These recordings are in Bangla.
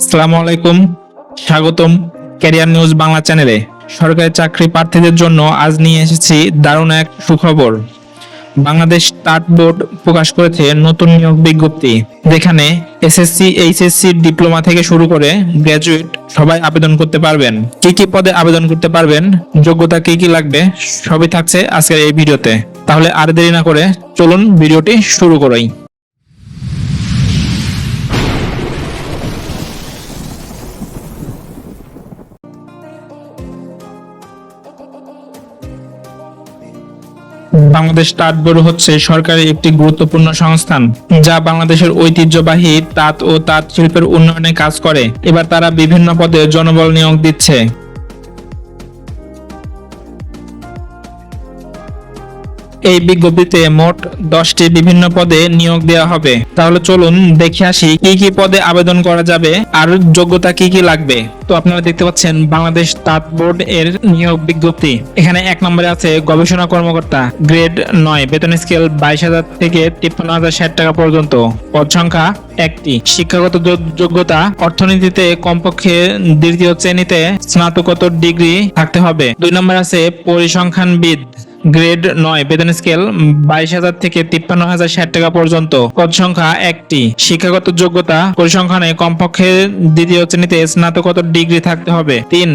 আসসালামু আলাইকুম। স্বাগতম ক্যারিয়ার নিউজ বাংলা চ্যানেলে। সরকারি চাকরি প্রার্থীদের জন্য আজ নিয়ে এসেছি দারুণ এক সুখবর। বাংলাদেশ স্টার্ট বোর্ড প্রকাশ করেছে নতুন নিয়োগ বিজ্ঞপ্তি। যেখানে এসএসসি, এইচএসসি ডিপ্লোমা থেকে শুরু করে গ্র্যাজুয়েট সবাই আবেদন করতে পারবেন। কি কি পদে আবেদন করতে পারবেন, যোগ্যতা কি কি লাগবে, সবই থাকছে আজকের এই ভিডিওতে। তাহলে আর দেরি না করে চলুন ভিডিওটি শুরু করাই বাংলাদেশ তাঁত ব্যুরো হচ্ছে সরকারের একটি গুরুত্বপূর্ণ সংস্থান, যা বাংলাদেশের ঐতিহ্যবাহী তাঁত ও তাঁত শিল্পের উন্নয়নে কাজ করে। এবার তারা বিভিন্ন পদে জনবল নিয়োগ দিচ্ছে। এই বিজ্ঞপ্তিতে মোট দশটি বিভিন্ন পদে নিয়োগ দেওয়া হবে। তাহলে চলুন দেখে আসি কি কি পদে আবেদন করা যাবে আর যোগ্যতা কি কি লাগবে। তো আপনারা দেখতে পাচ্ছেন বাংলাদেশ তাঁত বোর্ড এর নিয়োগ বিজ্ঞপ্তি। এখানে এক নম্বরে আছে গবেষণা কর্মকর্তা, গ্রেড নয়, বেতন স্কেল বাইশ হাজার থেকে তিপ্পান্ন হাজার ষাট টাকা পর্যন্ত। পদ সংখ্যা একটি, শিক্ষাগত যোগ্যতা, অর্থনীতিতে কমপক্ষে দ্বিতীয় শ্রেণীতে স্নাতকোত্তর ডিগ্রি থাকতে হবে। দুই নম্বর আছে পরিসংখ্যানবিদ গ্রেড নয়, বেতন স্কেল বাইশ হাজার থেকে তিপ্পান্ন হাজার ষাট টাকা পর্যন্ত। পদ সংখ্যা একটি। শিক্ষাগত যোগ্যতা পরিসংখ্যানে কমপক্ষে দ্বিতীয় শ্রেণীতে স্নাতকোত্তর ডিগ্রি থাকতে হবে। তিন,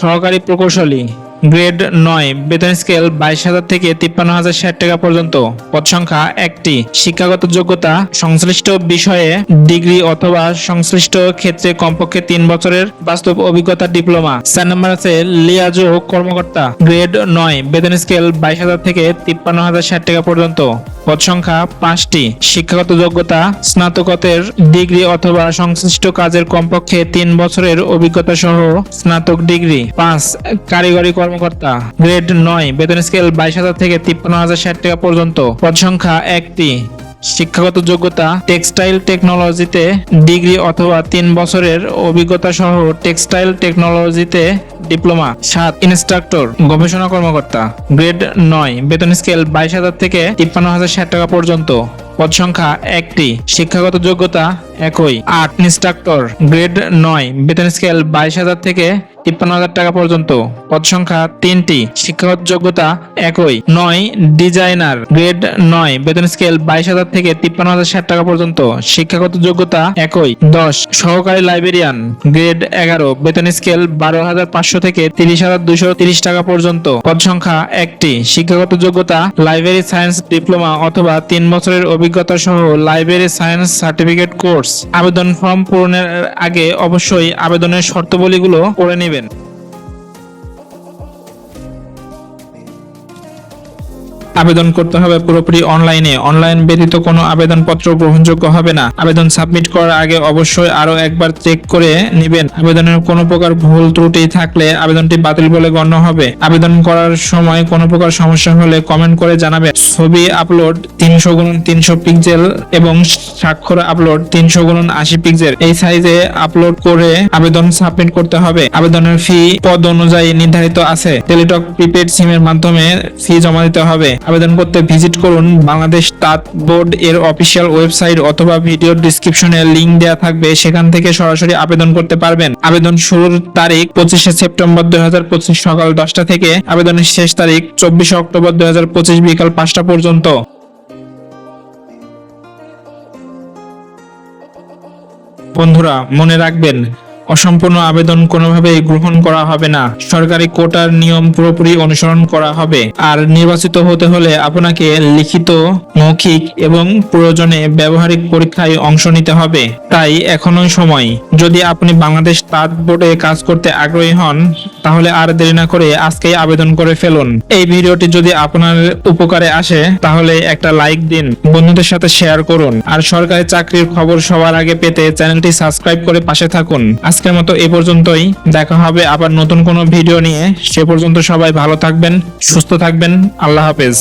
সহকারী প্রকৌশলী। গ্রেড নয়, বেতন স্কেল বাইশ হাজার থেকে তিপ্পান্ন হাজার ষাট টাকা পর্যন্ত। পদ সংখ্যা একটি, শিক্ষাগত যোগ্যতা সংশ্লিষ্ট বিষয়ে ডিগ্রি অথবা সংশ্লিষ্ট ক্ষেত্রে কমপক্ষে তিন বছরের বাস্তব অভিজ্ঞতা ডিপ্লোমা। চার নম্বর আছে লিয়াজো কর্মকর্তা। গ্রেড নয়, বেতন স্কেল বাইশ হাজার থেকে তিপ্পান্ন হাজার ষাট টাকা পর্যন্ত। পদ সংখ্যা পাঁচটি। শিক্ষাগত যোগ্যতা স্নাতকতের ডিগ্রি অথবা সংশ্লিষ্ট কাজের কমপক্ষে তিন বছরের অভিজ্ঞতা সহ স্নাতক ডিগ্রি। পাঁচ, কারিগরি কর্মকর্তা। গ্রেড নয়, বেতন স্কেল বাইশ হাজার থেকে তিপ্পান্ন হাজার ষাট টাকা পর্যন্ত। পদ সংখ্যা একটি। শিক্ষাগত যোগ্যতা টেক্সটাইল টেকনোলজিতে ডিগ্রি অথবা তিন বছরের অভিজ্ঞতা সহ টেক্সটাইল টেকনোলজিতে ডিপ্লোমা সাত ইনস্ট্রাক্টর গবেষণা কর্মকর্তা গ্রেড নয়, বেতন স্কেল বাইশ হাজার থেকে তিপ্পান্ন হাজার ষাট টাকা পর্যন্ত। পদ সংখ্যা একটি। শিক্ষাগত যোগ্যতা একই। আট ইনস্ট্রাক্টর, গ্রেড নয়। বেতন স্কেল বাইশ হাজার থেকে তিপ্পান্ন হাজার টাকা পর্যন্ত। পদ সংখ্যা তিনটি। শিক্ষাগত যোগ্যতা একই। নয় ডিজাইনার, গ্রেড নয়। বেতন স্কেল বাইশ হাজার থেকে তিপ্পান্ন হাজার ষাট টাকা পর্যন্ত। শিক্ষাগত যোগ্যতা একই। দশ সহকারী লাইব্রেরিয়ান, গ্রেড এগারো। বেতন স্কেল বারো হাজার পাঁচশো থেকে তিরিশ হাজার দুশো তিরিশ টাকা পর্যন্ত। পদ সংখ্যা একটি। শিক্ষাগত যোগ্যতা, লাইব্রেরি সায়েন্স ডিপ্লোমা অথবা তিন বছরের অভিজ্ঞতা সহ লাইব্রেরি সায়েন্স সার্টিফিকেট কোর্স আবেদন ফর্ম পূরণের আগে অবশ্যই আবেদনের শর্তাবলীগুলো পড়ে নেবেন। আবেদন করতে হবে পুরোপুরি অনলাইনে। অনলাইন ব্যতীত কোনো আবেদনপত্র গ্রহণযোগ্য হবে না। আবেদন সাবমিট করার আগে অবশ্যই আরও একবার চেক করে নেবেন। আবেদনের কোনো প্রকার ভুল ত্রুটি থাকলে আবেদনটি বাতিল বলে গণ্য হবে। আবেদন করার সময় কোনো প্রকার সমস্যা হলে কমেন্ট করে জানাবেন। ছবি আপলোড তিনশো গুণন তিনশো পিক্সেল এবং স্বাক্ষর আপলোড তিনশো গুণন আশি পিক্সেল। এই সাইজে আপলোড করে আবেদন সাবমিট করতে হবে। আবেদনের ফি পদ অনুযায়ী নির্ধারিত আছে। টেলিটক প্রিপেড সিমের মাধ্যমে ফি জমা দিতে হবে। আবেদন করতে ভিজিট করুন। বাংলাদেশ তাঁত বোর্ড এর অফিসিয়াল ওয়েবসাইট অথবা ভিডিও ডিসক্রিপশনে লিংক দেওয়া থাকবে। সেখান থেকে সরাসরি আবেদন করতে পারবেন। আবেদন শুরুর তারিখ পঁচিশে সেপ্টেম্বর দুই হাজার পঁচিশ সকাল দশটা থেকে। আবেদনের শেষ তারিখ চব্বিশে অক্টোবর দুই হাজার পঁচিশ বিকাল পাঁচটা পর্যন্ত। বন্ধুরা, মনে রাখবেন অসম্পূর্ণ আবেদন কোনোভাবেই গ্রহণ করা হবে না। সরকারি কোটার নিয়ম পুরোপুরি অনুসরণ করা হবে। আর নির্বাচিত হতে হলে আপনাকে লিখিত, মৌখিক এবং প্রয়োজনে ব্যবহারিক পরীক্ষায় অংশ নিতে হবে। তাই এখনোই সময়। যদি আপনি বাংলাদেশ তাঁত বোর্ডে কাজ করতে আগ্রহী হন, তাহলে আর দেরি না করে আজকেই আবেদন করে ফেলুন। এই ভিডিওটি যদি আপনার উপকারে আসে, তাহলে একটা লাইক দিন, বন্ধুদের সাথে শেয়ার করুন। আর সরকারি চাকরির খবর সবার আগে পেতে চ্যানেলটি সাবস্ক্রাইব করে পাশে থাকুন। আজকের মতো এ পর্যন্তই। দেখা হবে আবার নতুন কোনো ভিডিও নিয়ে। সে পর্যন্ত সবাই ভালো থাকবেন, সুস্থ থাকবেন। আল্লাহ হাফেজ।